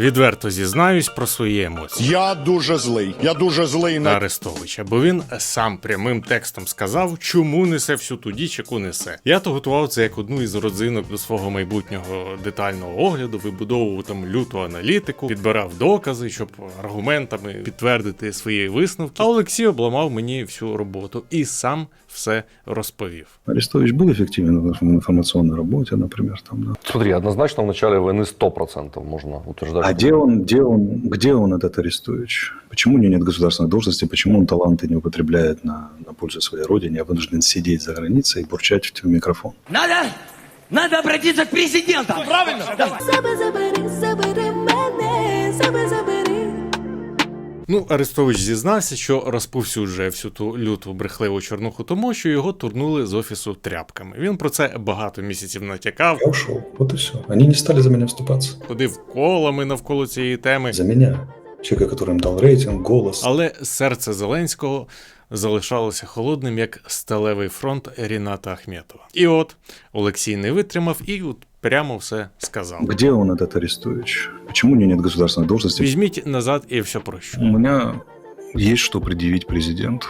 Відверто зізнаюсь про свої емоції. Я дуже злий. Я дуже злий на Арестовича, бо він сам прямим текстом сказав, чому несе всю ту діч, яку несе. Я то готував це як одну із родзинок до свого майбутнього детального огляду, вибудовував там люту аналітику, підбирав докази, щоб аргументами підтвердити свої висновки. А Олексій обламав мені всю роботу і сам все розповів. Арестович был эффективен в информационной работе, например, там, да. Смотри, однозначно в начале войны 100% можно утверждать. А где он, где он, где он этот Арестович? Почему у него нет государственной должности? Почему он таланты не употребляет на, на пользу своей родине, а вынужден сидеть за границей и бурчать в микрофон? Надо, надо обратиться к президенту. Правильно? Да. Ну, Арестович зізнався, що розповсюджує всю ту люту брехливу чорнуху, тому що його турнули з офісу тряпками. Він про це багато місяців натякав, Я ушел, вот и все. Они не стали за меня вступаться. ходив колами навколо цієї теми. За меня. Человека, который им дал рейтинг, голос. Але серце Зеленського залишалося холодним, як сталевий фронт Ріната Ахметова. І от Олексій не витримав і от прямо все сказал. Где он, этот Арестович? Почему у него нет государственной должности? Возьмите назад и все проще. У меня есть что предъявить президенту.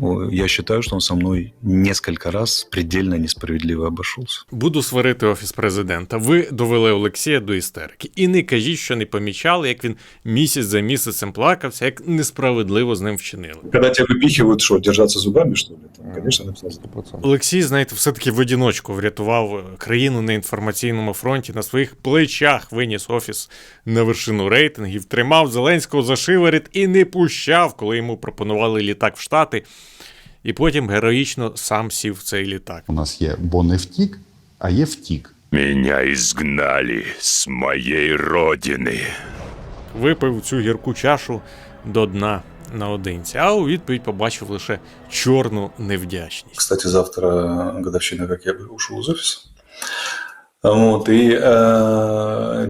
О, Я считаю, что он со мной несколько раз предельно несправедливо обошелся. Буду сварити офіс президента. Ви довели Олексія до істерики. І не кажіть, що не помічали, як він місяць за місяцем плакався, як несправедливо з ним вчинили. Когда тебя выпихивают, что, держаться зубами, что ли? Там, конечно, написано. 100%. Олексій, знаєте, все-таки в одіночку врятував країну на інформаційному фронті на своїх плечах виніс офіс на вершину рейтингів, тримав Зеленського за шиворіт і не пущав, коли йому пропонували літак в Штати. І потім героїчно сам сів в цей літак. У нас є бо не втік, а є втік. Меня изгнали с моей родины. Випив цю гірку чашу до дна наодинці, а у відповідь побачив лише чорну невдячність. Кстати, завтра годовщина, как я ушел из офиса. Вот, и э,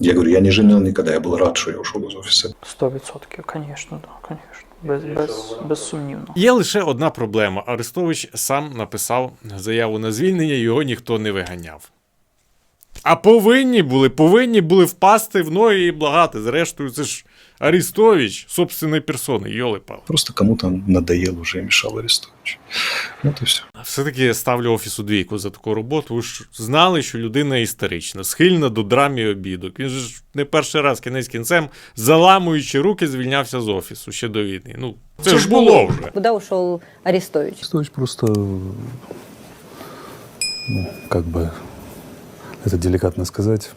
я говорю, я не жалел никогда, я был рад, что я ушел из офиса. Сто відсотків, звісно, да, звісно. Без, без, безсумнівно. Є лише одна проблема. Арестович сам написав заяву на звільнення, його ніхто не виганяв. А повинні були, повинні були впасти в ноги і благати. Зрештою, це ж Арестович, собственної персони, йоли пал. Просто кому-то надоел уже и мешал Арестович. Вот и все. Все-таки я ставлю офісу двійку за таку роботу. Ви ж знали, що людина історична, схильна до драм і обідок. Він же ж не перший раз кінець кінцем, заламуючи руки, звільнявся з офісу ще до війни. Ну, це, ж було вже. Куда ушел Арестович? Арестович просто, ну, как бы это деликатно сказать,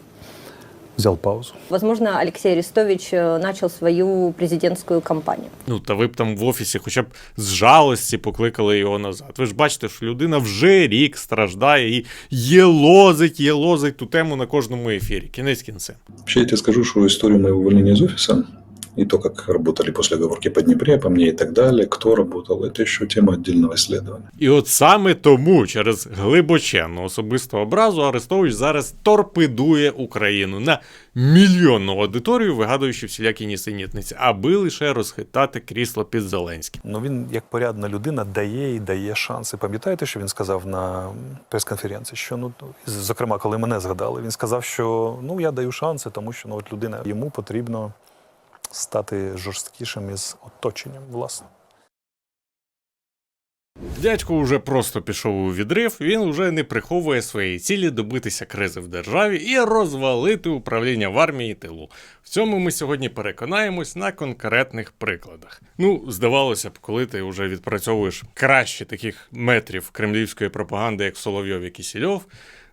взял паузу. Возможно, Алексей Арестович э, начал свою президентскую кампанию. Ну, та ви б там в офісі хоча б з жалості покликали його назад. Ви ж бачите, що людина вже рік страждає і є лозить, є лозить ту тему на кожному ефірі. Кінець кінцем. Ще я тебе скажу, що історію моєго увольнения з офиса и то, как работали после оговорки по Днепре, по мне и так далее, кто работал, это еще тема отдельного исследования. І от саме тому, через глибоченну особисту образу, Арестович зараз торпедує Україну на мільйонну аудиторію, вигадуючи всілякі нісенітниці, аби лише розхитати крісло під Зеленським. Ну він, як порядна людина, дає і дає шанси. Пам'ятаєте, що він сказав на прес-конференції? Що ну, зокрема, коли мене згадали, він сказав, що ну я даю шанси, тому що ну, от людина йому потрібно стати жорсткішим із оточенням, власне. Дядько вже просто пішов у відрив, він уже не приховує своєї цілі добитися кризи в державі і розвалити управління в армії тилу. В цьому ми сьогодні переконаємось на конкретних прикладах. Ну, здавалося б, коли ти вже відпрацьовуєш краще таких метрів кремлівської пропаганди, як Соловйов і Кісільов,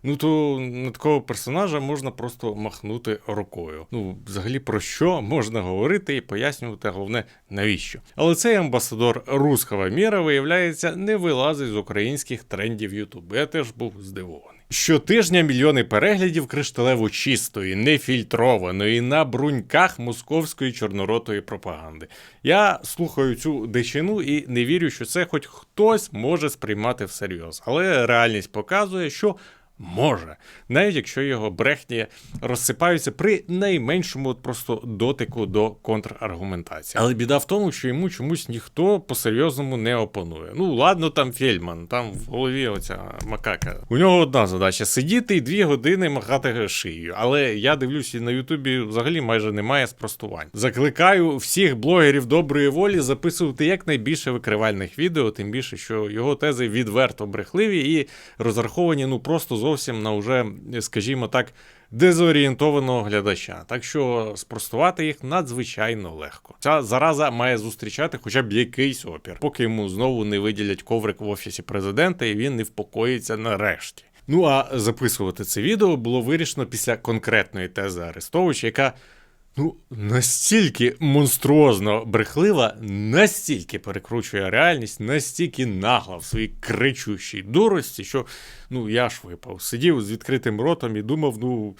ну то на такого персонажа можна просто махнути рукою. Ну, взагалі про що можна говорити і пояснювати, головне, навіщо. Але цей амбасадор руского міра, виявляється, не вилазить з українських трендів Ютубу. Я теж був здивований. Щотижня мільйони переглядів кришталево чистої, нефільтрованої на бруньках московської чорноротої пропаганди. Я слухаю цю дичину і не вірю, що це хоч хтось може сприймати всерйоз. Але реальність показує, що Може, навіть якщо його брехні розсипаються при найменшому просто дотику до контраргументації. Але біда в тому, що йому чомусь ніхто по-серйозному не опонує. Ну ладно, там Фельдман, там в голові оця макака. У нього одна задача сидіти і дві години махати шиєю. Але я дивлюся, на Ютубі взагалі майже немає спростувань. Закликаю всіх блогерів доброї волі записувати якнайбільше викривальних відео, тим більше, що його тези відверто брехливі і розраховані ну просто зовсім на уже, скажімо так, дезорієнтованого глядача. Так що спростувати їх надзвичайно легко. Ця зараза має зустрічати хоча б якийсь опір, поки йому знову не виділять коврик в офісі президента, і він не впокоїться нарешті. Ну а записувати це відео було вирішено після конкретної тези Арестовича, яка ну настільки монструозно брехлива, настільки перекручує реальність, настільки нагла в своїй кричущій дурості, що ну я ж випав, сидів з відкритим ротом і думав, ну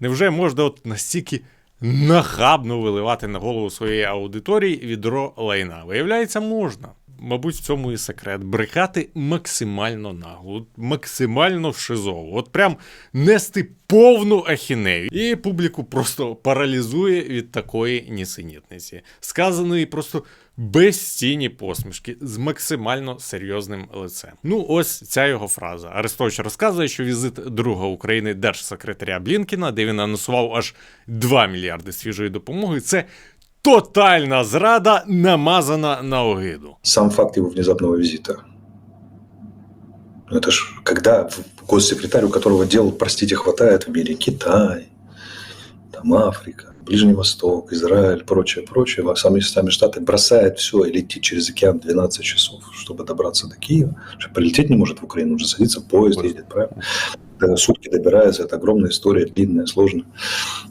невже можна от настільки нахабно виливати на голову своєї аудиторії відро лайна? Виявляється, можна. Мабуть, в цьому і секрет. Брехати максимально нагло, максимально вшизово. От прям нести повну ахінею. І публіку просто паралізує від такої нісенітниці. Сказаної просто без тіні посмішки з максимально серйозним лицем. Ну, ось ця його фраза. Арестович розказує, що візит друга України держсекретаря Блінкіна, де він анонсував аж 2 мільярди свіжої допомоги, це тотальна зрада, намазана на огиду. Сам факт его внезапного визита. Ну, Это ж когда госсекретарь, у которого дел, простите, хватает в мире, Китай, там Африка, Ближний Восток, Израиль, прочее, прочее, а сами, сами Штаты бросает все и летит через океан 12 часов, чтобы добраться до Киева. Прилететь не может в Украину, уже садится поезд, едет, правильно? Когда сутки добирается, это огромная история, длинная, сложная.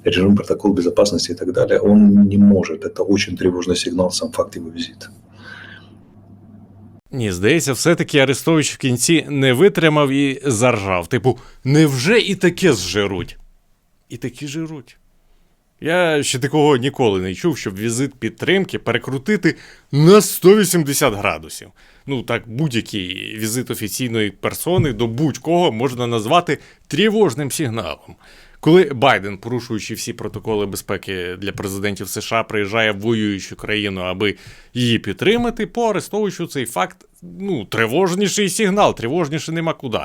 Режим, протокол безопасности и так далее. Он не может. Это очень тревожный сигнал, сам факт его визита. Ні, здається, все-таки Арестович в кінці не витримав і заржав. Типу, невже і таке зжируть? І такі жируть. Я ще такого ніколи не чув, щоб візит підтримки перекрутити на 180 градусів. Ну так, будь-який візит офіційної персони до будь-кого можна назвати тривожним сигналом. Коли Байден, порушуючи всі протоколи безпеки для президентів США, приїжджає в воюючу країну, аби її підтримати, по Арестовичу цей факт ну, тривожніший сигнал, тривожніше нема куди.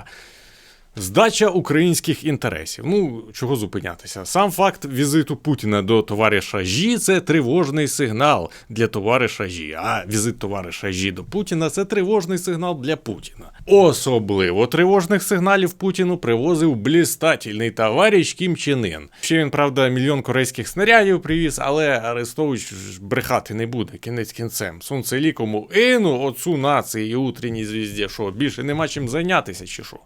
Здача українських інтересів. Ну, чого зупинятися? Сам факт візиту Путіна до товариша Жі це тривожний сигнал для товариша Жі. А візит товариша Жі до Путіна це тривожний сигнал для Путіна. Особливо тривожних сигналів Путіну привозив блістательний товариш Кім Чен Ін. Ще він, правда, мільйон корейських снарядів привіз, але Арестович брехати не буде кінець кінцем. Сонцелікому іну, отцу нації і утренній звізді, що більше нема чим зайнятися, чи що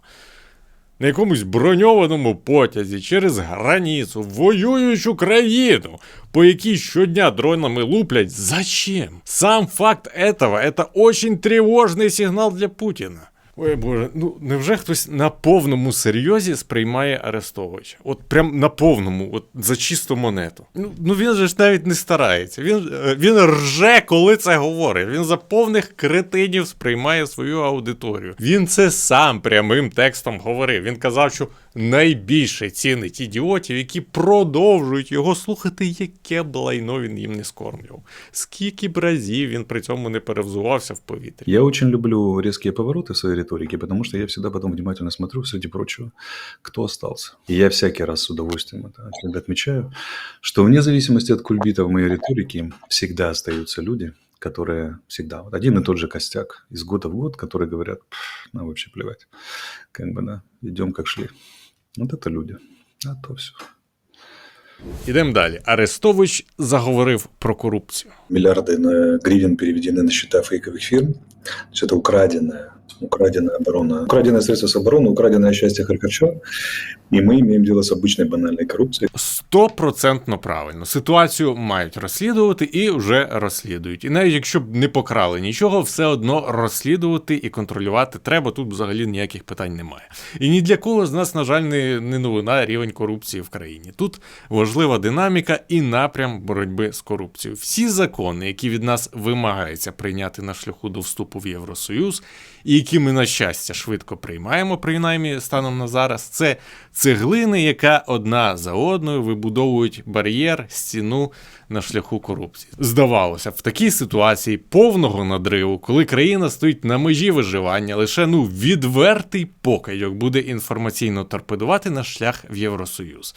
на якомусь броньованому потязі через границю в воюючу країну, по якій щодня дронами луплять. Зачем? Сам факт этого – это очень тревожный сигнал для Путіна. Ой боже, ну невже хтось на повному серйозі сприймає Арестовича? От прям на повному, от за чисту монету. Ну, ну він же ж навіть не старається. Він, е, він рже, коли це говорить. Він за повних кретинів сприймає свою аудиторію. Він це сам прямим текстом говорив. Він казав, що найбільше цінить ідіотів, які продовжують його слухати, яке б лайно він їм не скормлював. Скільки б разів він при цьому не перевзувався в повітрі. Я очень люблю резкие повороты в своей риторике, потому что я всегда потом внимательно смотрю, среди прочего, кто остался. И я всякий раз с удовольствием это всегда отмечаю, что вне зависимости от кульбита в моей риторике всегда остаются люди, которые всегда, вот один и тот же костяк из года в год, которые говорят, «Пф, нам вообще плевать, как бы, да, идем как шли. Вот это люди, а то все. Ідемо далі. Арестович заговорив про корупцію. Миллиарды на гривен переведены на счета фейковых фирм. То есть это украденная, украденная оборона. Украденное средства с обороны, украденное счастье Харкача. И мы имеем дело с обычной банальной коррупцией. Стопроцентно правильно. Ситуацію мають розслідувати і вже розслідують. І навіть якщо б не покрали нічого, все одно розслідувати і контролювати треба. Тут взагалі ніяких питань немає. І ні для кого з нас, на жаль, не, не новина рівень корупції в країні. Тут важлива динаміка і напрям боротьби з корупцією. Всі закони, які від нас вимагається прийняти на шляху до вступу в Євросоюз, і які ми, на щастя, швидко приймаємо, принаймні станом на зараз, це цеглини, яка одна за одною вибудовують бар'єр, стіну на шляху корупції. Здавалося, в такій ситуації повного надриву, коли країна стоїть на межі виживання, лише ну відвертий покидьок буде інформаційно торпедувати наш шлях в Євросоюз.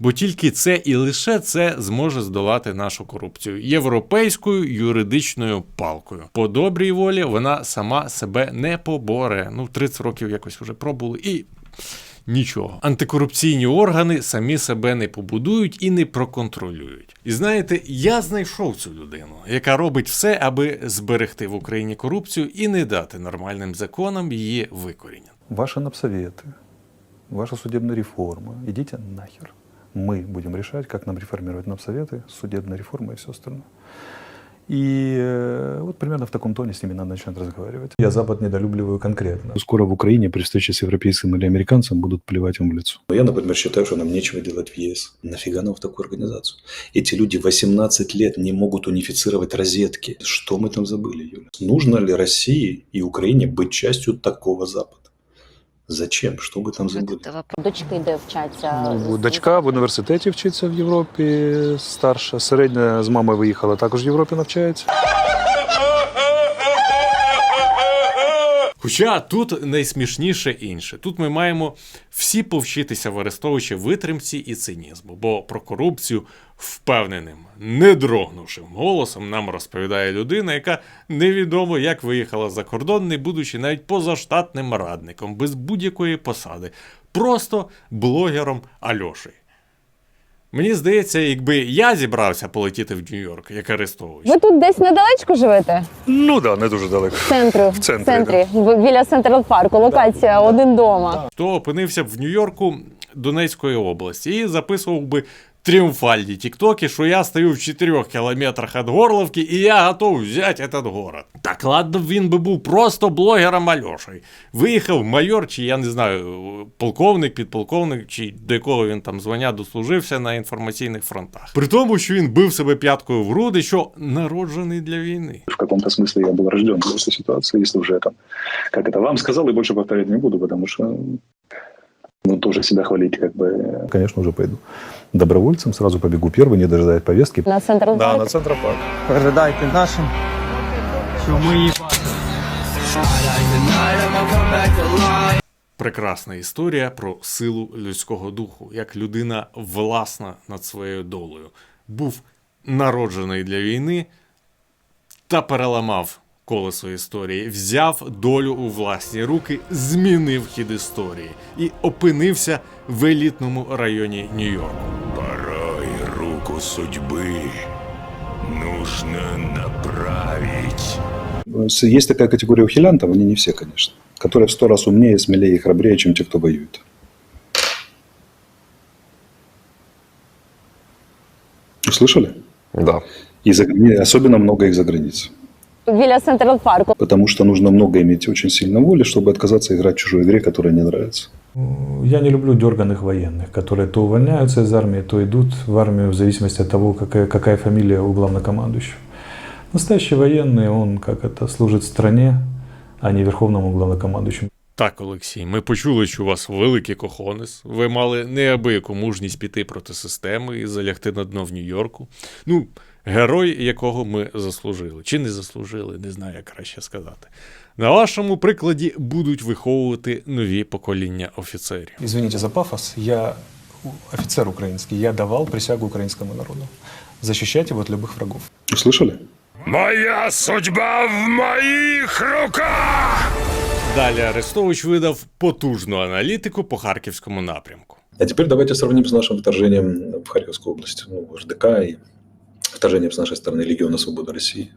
Бо тільки це і лише це зможе здолати нашу корупцію європейською юридичною палкою. По добрій волі вона сама себе не поборе. Ну, 30 років якось вже пробули і. Нічого. Антикорупційні органи самі себе не побудують і не проконтролюють. І знаєте, я знайшов цю людину, яка робить все, аби зберегти в Україні корупцію і не дати нормальним законам її викоріння. Ваши напсоветы, ваша судебная реформа, идите нахер. Мы будем решать, как нам реформировать напсоветы, судебная реформа и все остальное. И э, вот примерно в таком тоне с ними надо начинать разговаривать. Я Запад недолюбливаю конкретно. Скоро в Украине при встрече с европейцем или американцем будут плевать им в лицо. Я, например, считаю, что нам нечего делать в ЕС. Нафига нам в такую организацию? Эти люди 18 лет не могут унифицировать розетки. Что мы там забыли, Юля? Нужно ли России и Украине быть частью такого Запада? Зачем? що би там забыли? Дочки де вчаться. Ну, дочка в університеті вчиться в Європі, старша, середня з мамою виїхала, також в Європі навчається. Хоча тут найсмішніше інше. Тут ми маємо всі повчитися в Арестовичі витримці і цинізму, бо про корупцію впевненим, не дрогнувшим голосом нам розповідає людина, яка невідомо як виїхала за кордон, не будучи навіть позаштатним радником, без будь-якої посади, просто блогером Альошею. Мені здається, якби я зібрався полетіти в Нью-Йорк, як Арестович. Ви тут десь недалечко живете? Ну так, да, не дуже далеко. В центру. В центрі, центрі. В- Біля Централ парку. Локація один дома. то опинився б в Нью-Йорку Донецької області і записував би тріумфальні тіктоки, що я стою в 4 кілометрах від Горловки і я готов взяти этот город. Так ладно, б він би був просто блогером Альошею. Виїхав майор, чи я не знаю, полковник, підполковник, чи до якого він там звання дослужився на інформаційних фронтах. При тому, що він бив себе п'яткою в груди, що народжений для війни. В каком-то смысле я был рожден для этой ситуации, если уже там, как это вам сказал, и больше повторять не буду, потому что ну, тоже себя хвалить как бы Конечно, уже пойду. Добровольцем сразу побегу первый, не дожидаясь повестки. На Централ Да, парк. на Центропарк. Передайте нашим, що ми їх Прекрасна історія про силу людського духу, як людина власна над своєю долею, був народжений для війни та переламав колесо історії, взяв долю у власні руки, змінив хід історії і опинився в елітному районі Нью-Йорку. Порой руку судьбы нужно направить. Есть такая категория ухилянтов, они не все, конечно, которые в сто раз умнее, смелее и храбрее, чем те, кто воюет. Услышали? Да. И за грани- особенно много их за границей. Біля Централ парку. Потому что нужно много иметь очень сильно воли, чтобы отказаться играть в чужой игре, которая не нравится. Я не люблю дерганых военных, которые то увольняются из армии, то идут в армию в зависимости от того, какая, какая фамилия у главнокомандующего. Настоящий военный, он как это служит стране, а не верховному главнокомандующему. Так, Олексій, ми почули, що у вас великий кохонес. Ви мали неабияку мужність піти проти системи і залягти на дно в Нью-Йорку. Ну, герой, якого ми заслужили. Чи не заслужили, не знаю, як краще сказати. На вашому прикладі будуть виховувати нові покоління офіцерів. Извините за пафос, я офицер украинский, я давал присягу украинскому народу. Защищать его от любых врагов. Услышали? Моя судьба в моих руках! Далі Арестович видав потужну аналітику по харківському напрямку. А теперь давайте сравним с нашим вторжением в Харьковскую область, ну, РДК и вторжением с нашей стороны Легиона Свободы России.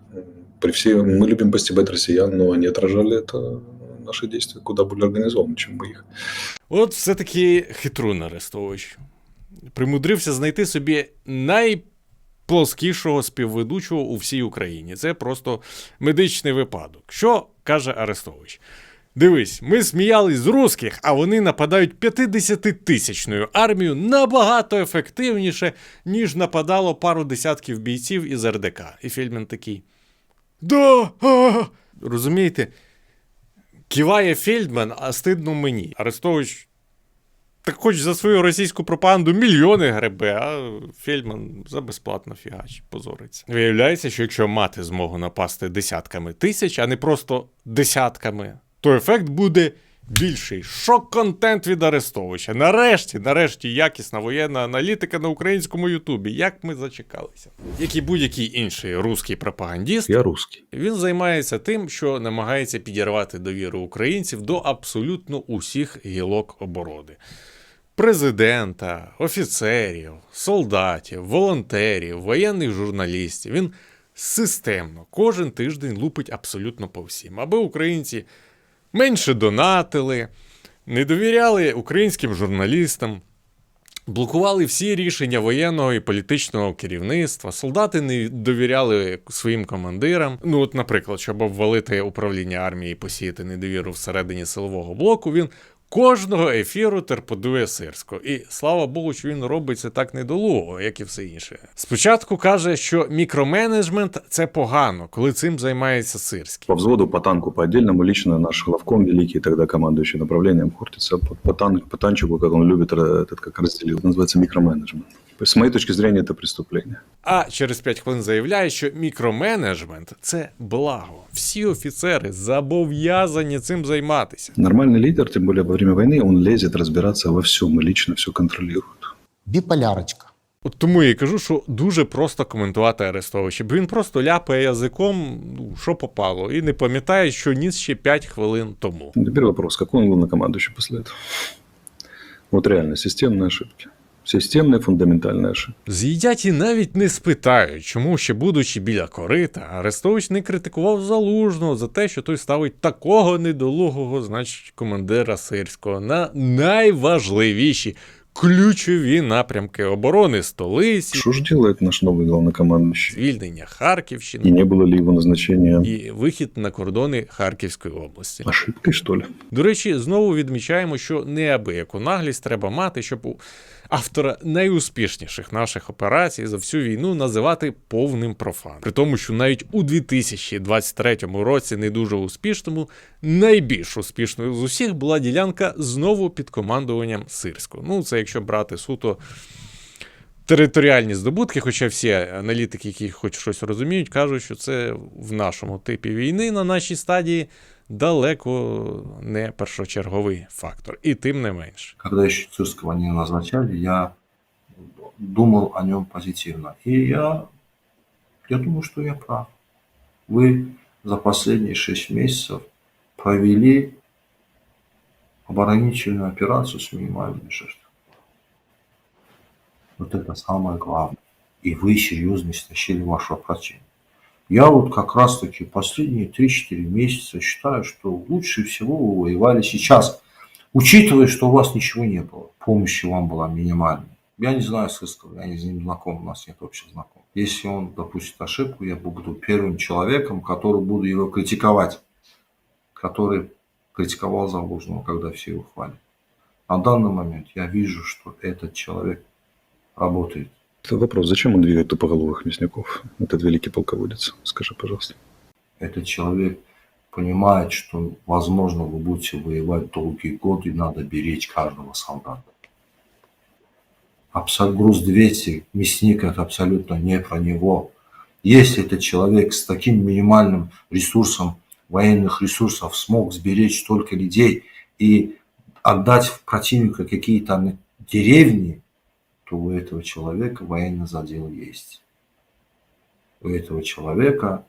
При все, мы любим постебать россиян, но они отражали это наши действия куда более организованно, чем мы их. От все-таки хитрун Арестович. Примудрився знайти собі найплоскішого співведучого у всій Україні. Це просто медичний випадок. Що каже Арестович? Дивись, ми сміялись з русських, а вони нападають 50-тисячною армією набагато ефективніше, ніж нападало пару десятків бійців із РДК. І Фільмін такий. Да! А! Розумієте? Киває Фельдман, а стидно мені. Арестович так хоч за свою російську пропаганду мільйони гребе, а Фельдман за безплатно фігач, позориться. Виявляється, що якщо мати змогу напасти десятками тисяч, а не просто десятками, то ефект буде більший. Шок-контент від Арестовича. Нарешті, нарешті, якісна воєнна аналітика на українському Ютубі. Як ми зачекалися. Як і будь-який інший русський пропагандіст, Я русский. він займається тим, що намагається підірвати довіру українців до абсолютно усіх гілок оборони. Президента, офіцерів, солдатів, волонтерів, воєнних журналістів. Він системно кожен тиждень лупить абсолютно по всім, аби українці менше донатили, не довіряли українським журналістам, блокували всі рішення воєнного і політичного керівництва, солдати не довіряли своїм командирам. Ну, от, наприклад, щоб обвалити управління армії і посіяти недовіру всередині силового блоку, він Кожного ефіру терподує Сирсько, і слава Богу, що він робить це так недолуго, як і все інше. Спочатку каже, що мікроменеджмент це погано, коли цим займається Сирський. По взводу, по танку, по отдельному, лично наш главком великий, тогда командующий направлением Хортица, по, по, тан- по танчику, как он любит, э, этот как разделил, это называется микроменеджмент. То есть, С моей точки зрения, это преступление. А через 5 хвилин заявляє, що мікроменеджмент це благо. Всі офіцери зобов'язані цим займатися. Нормальный лидер, тем более во время войны, он лезет разбираться во всем и лично все контролирует. Біполярочка. От тому я і кажу, що дуже просто коментувати Арестовича, бо він просто ляпає язиком, ну, що попало, і не пам'ятає, що ніс ще 5 хвилин тому. Теперь вопрос, какой он главнокомандующий после этого? Вот реально, системные ошибки. Системные фундаментальные ошибки. З'їдять і навіть не спитають, чому ще будучи біля корита, Арестович не критикував залужного за те, що той ставить такого недолугого, значить, командира сирського на найважливіші ключові напрямки оборони столиці, Что же делает наш новый главнокомандующий? звільнення И Харківщини не было ли его назначения і вихід на кордони Харківської області. ошибкой, что ли? До речі, знову відмічаємо, що неабияку наглість треба мати, щоб у автора найуспішніших наших операцій за всю війну називати повним профаном. При тому, що навіть у 2023 році не дуже успішному, найбільш успішною з усіх була ділянка знову під командуванням Сирського. Ну, це якщо брати суто територіальні здобутки, хоча всі аналітики, які хоч щось розуміють, кажуть, що це в нашому типі війни на нашій стадії далеко не першочерговий фактор. І тим не менш. когда еще Цирского не назначали, я думал о нем позитивно. И я, я думаю, что я прав. Вы за последние шесть месяцев провели оборонительную операцию с минимальными жертвами. Вот это самое главное. И вы серьезно истощили вашего противника. Я вот как раз таки последние 3-4 месяца считаю, что лучше всего вы воевали сейчас, учитывая, что у вас ничего не было. Помощи вам была минимальной. Я не знаю Сыскова, я не с ним знаком, у нас нет общих знакомых. Если он допустит ошибку, я буду первым человеком, который буду его критиковать, который критиковал Залужного, когда все его хвалят. На данный момент я вижу, что этот человек работает. Вопрос, зачем он двигает тупоголовых мясников, этот великий полководец? Скажи, пожалуйста. Этот человек понимает, что, возможно, вы будете воевать долгие годы, и надо беречь каждого солдата. Абсолют, груз 200, мясник это абсолютно не про него. Если этот человек с таким минимальным ресурсом, военных ресурсов смог сберечь столько людей и отдать противника какие-то деревни, то у этого человека военный задел есть. У этого человека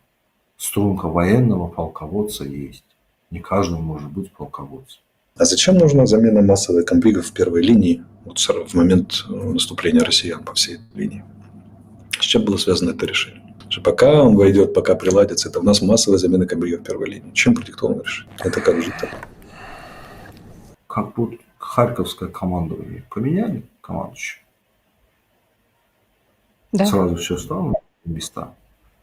струнка военного полководца есть. Не каждый может быть полководцем. А зачем нужна замена массовых конфликтов в первой линии вот в момент э, наступления россиян по всей линии? С чем было связано это решение? Что пока он войдет, пока приладится, это у нас массовая замена конфликтов в первой линии. Чем продиктовано решение? Это как жить так? Как будто Харьковское командование поменяли командующего. Да. Сразу все стало на места.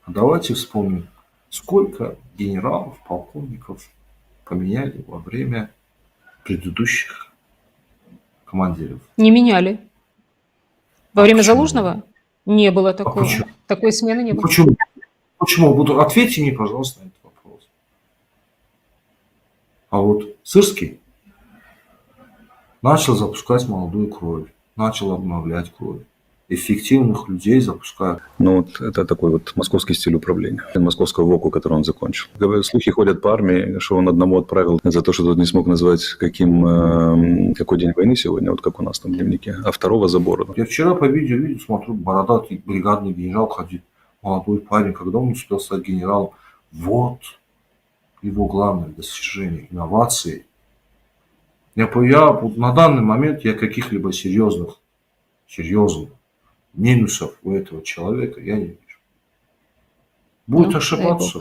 А давайте вспомним, сколько генералов, полковников поменяли во время предыдущих командиров. Не меняли. Во время почему? Залужного не было такого. почему? Такой смены не было. Почему? Почему? Буду... Ответьте мне, пожалуйста, на этот вопрос. А вот Сырский начал запускать молодую кровь, начал обновлять кровь. Эффективных людей запускают. Ну, вот это такой вот московский стиль управления. Московского ВОКу, который он закончил. Слухи ходят по армии, что он одному отправил за то, что тот не смог назвать, каким, э, какой день войны сегодня, вот как у нас там в дневнике, а второго за бороду. Я вчера по видео видел, смотрю, бородатый бригадный генерал ходит, молодой парень, когда он успел стать генералом. Вот его главное достижение, инновации. Я, я на данный момент я каких-либо серьезных, серьезных минусов у этого человека я не вижу. Будет Ну, ошибаться,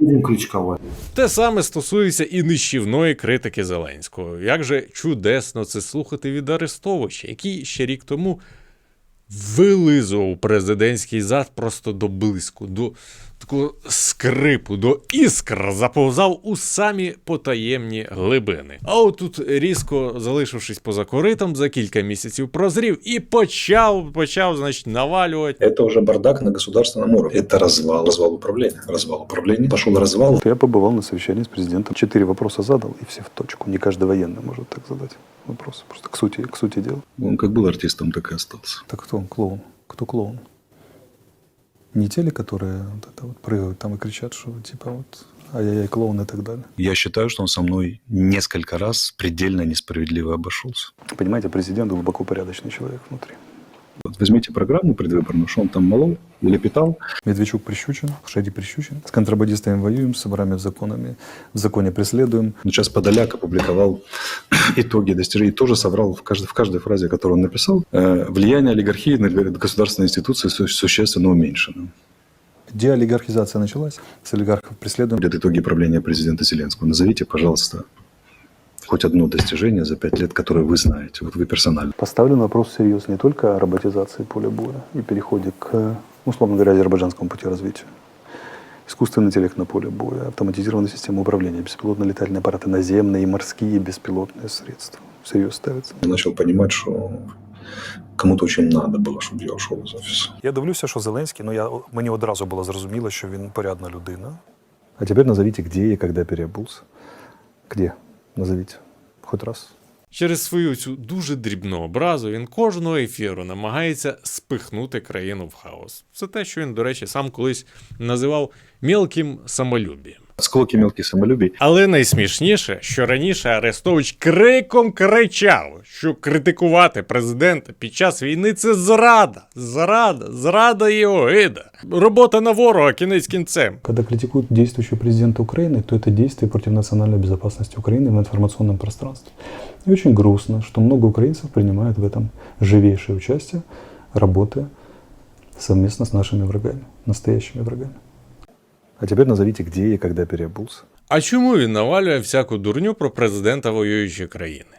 будем критиковать. Те саме стосується і нищівної критики Зеленського. Як же чудесно це слухати від Арестовича, який ще рік тому вилизував президентський зад просто до блиску, до такого скрипу, до іскр заповзав у самі потаємні глибини. А отут різко залишившись поза коритом, за кілька місяців прозрів і почав, почав, значить, навалювати. Это уже бардак на государственном уровне. Это развал, развал управления. Развал управления. Пошел развал. Я побывал на совещании с президентом. Четыре вопроса задал, и все в точку. Не каждый военный может так задать вопросы. Просто к сути, к сути дела. Он как был артистом, так и остался. Так кто он? Клоун. Кто клоун? Не те ли, которые вот это вот прыгают там и кричат, что типа вот ай-яй-яй, клоун и так далее. Я считаю, что он со мной несколько раз предельно несправедливо обошелся. Понимаете, президент глубоко порядочный человек внутри. Возьмите программу предвыборную, что он там молол или питал. Медведчук прищучен, Шади прищучен. С контрабандистами воюем, с ворами законами, в законе преследуем. Но сейчас Подоляк опубликовал итоги достижений. Тоже соврал в каждой, в каждой фразе, которую он написал. Э, влияние олигархии на государственные институции су- существенно уменьшено. Деолигархизация началась. С олигархов преследуем. Будет итоги правления президента Зеленского. Назовите, пожалуйста, хоть одно достижение за пять лет, которое вы знаете. Вот вы персонально. Поставлен вопрос всерьез не только о роботизации поля боя и переходе к, условно говоря, азербайджанскому пути развития. Искусственный интеллект на поле боя, автоматизированная система управления, беспилотные летательные аппараты, наземные и морские беспилотные средства. Всерьез ставится. Я начал понимать, что кому-то очень надо было, чтобы я ушел из офиса. Я дивлюся, що Зеленський, ну я, мені одразу було зрозуміло, що він порядна людина. А тепер назовіть, де і коли переобувся. Де? Назовіть. Хоч раз. Через свою цю дуже дрібну образу він кожного ефіру намагається спихнути країну в хаос. Це те, що він, до речі, сам колись називав мілким самолюбієм. Сколки мелких самолюбий. Але найсмішніше, що раніше Арестович криком кричав, що критикувати президента під час війни це зрада, зрада, зрада і огида. Робота на ворога кінець кінцем. Когда критикуют действующего президента Украины, то это действие против национальной безопасности Украины в информационном пространстве. И очень грустно, что много украинцев принимают в этом живейшее участие, работая совместно с нашими врагами, настоящими врагами. А тепер назовіть, где і когда переобулся. А чому він навалює всяку дурню про президента воюючої країни?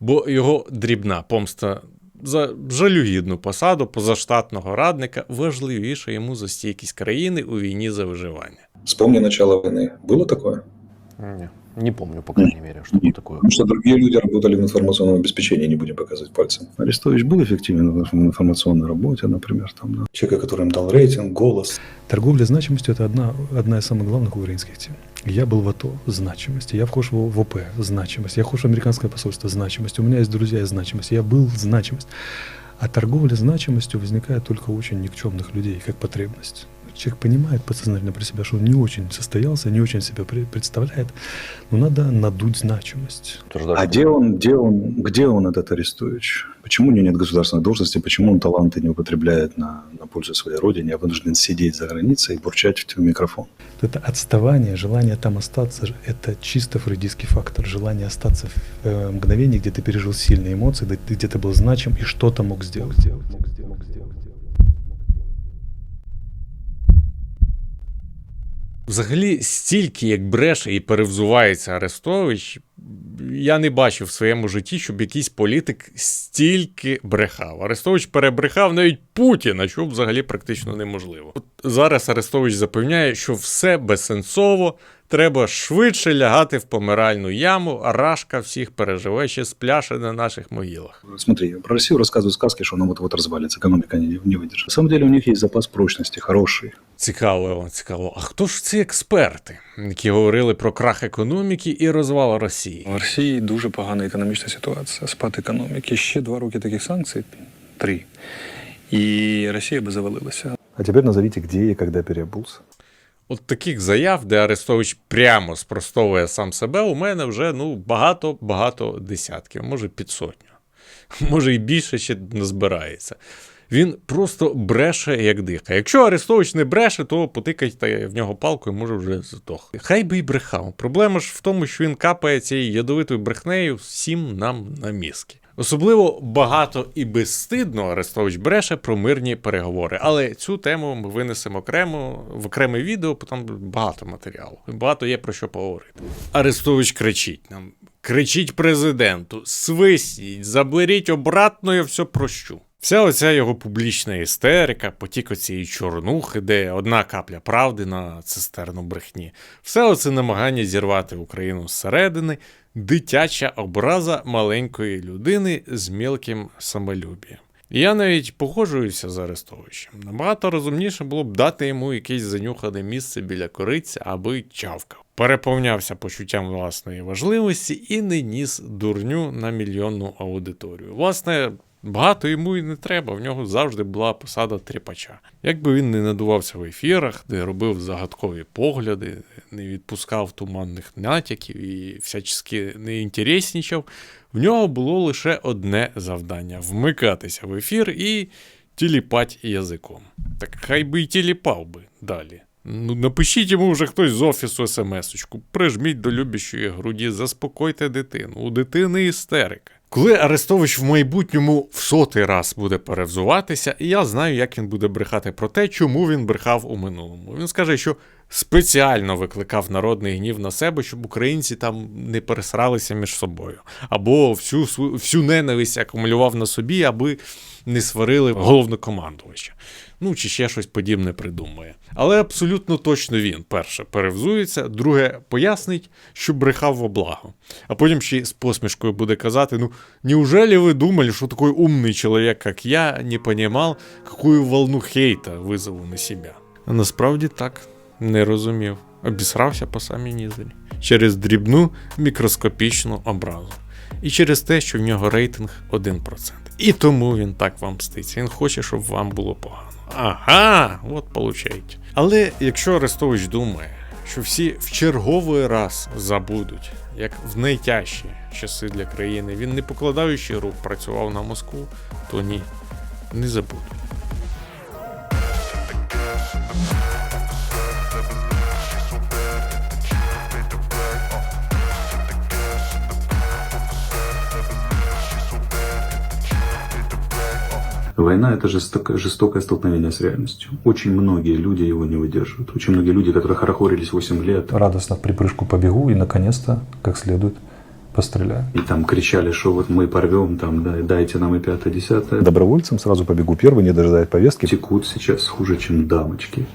Бо його дрібна помста за жалюгідну посаду позаштатного радника важливіша йому за стійкість країни у війні за виживання. Вспомни начало війни. Було такое? Не, не помню, по крайней мере, что Нет. такое. Потому что другие люди работали в информационном обеспечении, не будем показывать пальцем. Арестович был эффективен в информационной работе, например. Там, да. Человека, который им дал рейтинг, голос. Торговля значимостью – это одна, одна из самых главных украинских тем. Я был в АТО – значимость. Я вхож в в ОП – значимость. Я вхож в американское посольство – значимость. У меня есть друзья – значимость. Я был – значимость. А торговля значимостью возникает только у очень никчемных людей, как потребность. Человек понимает подсознательно про себя, что он не очень состоялся, не очень себя пре- представляет, но надо надуть значимость. А где он, где он, где он этот Арестович? Почему у него нет государственной должности? Почему он таланты не употребляет на, на пользу своей родине, а вынужден сидеть за границей и бурчать в микрофон? Это отставание, желание там остаться, это чисто фрейдистский фактор. Желание остаться в э, мгновении, где ты пережил сильные эмоции, где ты, был значим и что-то мог сделать. сделать. Взагалі, стільки як бреше і перевзувається Арестович, я не бачив в своєму житті, щоб якийсь політик стільки брехав. Арестович перебрехав навіть Путіна, що взагалі практично неможливо. От зараз Арестович запевняє, що все безсенсово, треба швидше лягати в помиральну яму, а рашка всіх переживе ще спляше на наших могилах. Смотри, про Россию рассказывают сказки, что она вот-вот развалится, экономика не, не выдержит. На самом деле у них есть запас прочности, хороший. Цікаво, цікаво. А хто ж ці експерти, які говорили про крах економіки і розвал Росії? В Росії дуже погана економічна ситуація, спад економіки. Ще два роки таких санкцій, три. І Росія би завалилася. А тепер назовіть, де і коли переобулся. От таких заяв, де Арестович прямо спростовує сам себе, у мене вже ну багато-багато десятків, може під сотню. Може і більше ще не збирається. Він просто бреше, як дика. Якщо Арестович не бреше, то потикайте в нього палкою, може вже здох. Хай би й брехав. Проблема ж в тому, що він капає цією ядовитою брехнею всім нам на мізки. Особливо багато і безстидно Арестович бреше про мирні переговори. Але цю тему ми винесемо окремо в окреме відео, бо там багато матеріалу. Багато є про що поговорити. Арестович кричить нам: кричіть президенту, свисніть, заберіть обратно, я все прощу. Вся оця його публічна істерика, потік оцієї чорнухи, де одна капля правди на цистерну брехні, все оце намагання зірвати Україну зсередини, дитяча образа маленької людини з мілким самолюбієм. Я навіть погоджуюся з Арестовичем. Набагато розумніше було б дати йому якесь занюхане місце біля кориці, аби чавкав. Переповнявся почуттям власної важливості і не ніс дурню на мільйонну аудиторію. Власне, багато йому і не треба, в нього завжди була посада тріпача. Якби він не надувався в ефірах, де робив загадкові погляди, не відпускав туманних натяків і всячески не інтереснічав, в нього було лише одне завдання вмикатися в ефір і тіліпать язиком. Так хай би й тіліпав би далі. Ну, напишіть йому вже хтось з офісу смс-очку, прижміть до любящої груді, заспокойте дитину. У дитини істерика. Коли Арестович в майбутньому в сотий раз буде перевзуватися, і я знаю, як він буде брехати про те, чому він брехав у минулому. Він скаже, що спеціально викликав народний гнів на себе, щоб українці там не пересралися між собою, або всю всю ненависть акумулював на собі, аби не сварили головнокомандувача. Ну, чи ще щось подібне придумає. Але абсолютно точно він, перше, перевзується, друге, пояснить, що брехав во благо. А потім ще з посмішкою буде казати: ну, неужели ви думали, що такой умний чоловік, як я, не понимал, какую волну хейта визову на себе? А насправді так, не розумів. Обісрався по самій нізелі. Через дрібну мікроскопічну образу. І через те, що в нього рейтинг 1%. І тому він так вам мститься. Він хоче, щоб вам було погано. Ага, от получаєте. Але якщо Арестович думає, що всі в черговий раз забудуть, як в найтяжчі часи для країни він, не покладаючи рук, працював на Москву, то ні, не забудуть. Война – это жестоко- жестокое столкновение с реальностью. Очень многие люди его не выдерживают. Очень многие люди, которые хорохорились 8 лет Радостно в припрыжку побегу и, наконец-то, как следует, постреляю. и там кричали, что вот мы порвем, там, да, дайте нам и пятое, десятое. Добровольцем сразу побегу первый, не дожидаясь повестки. Текут сейчас хуже, чем дамочки.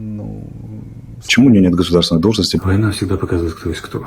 Ну, Почему у него нет государственной должности? Война всегда показывает, кто есть кто.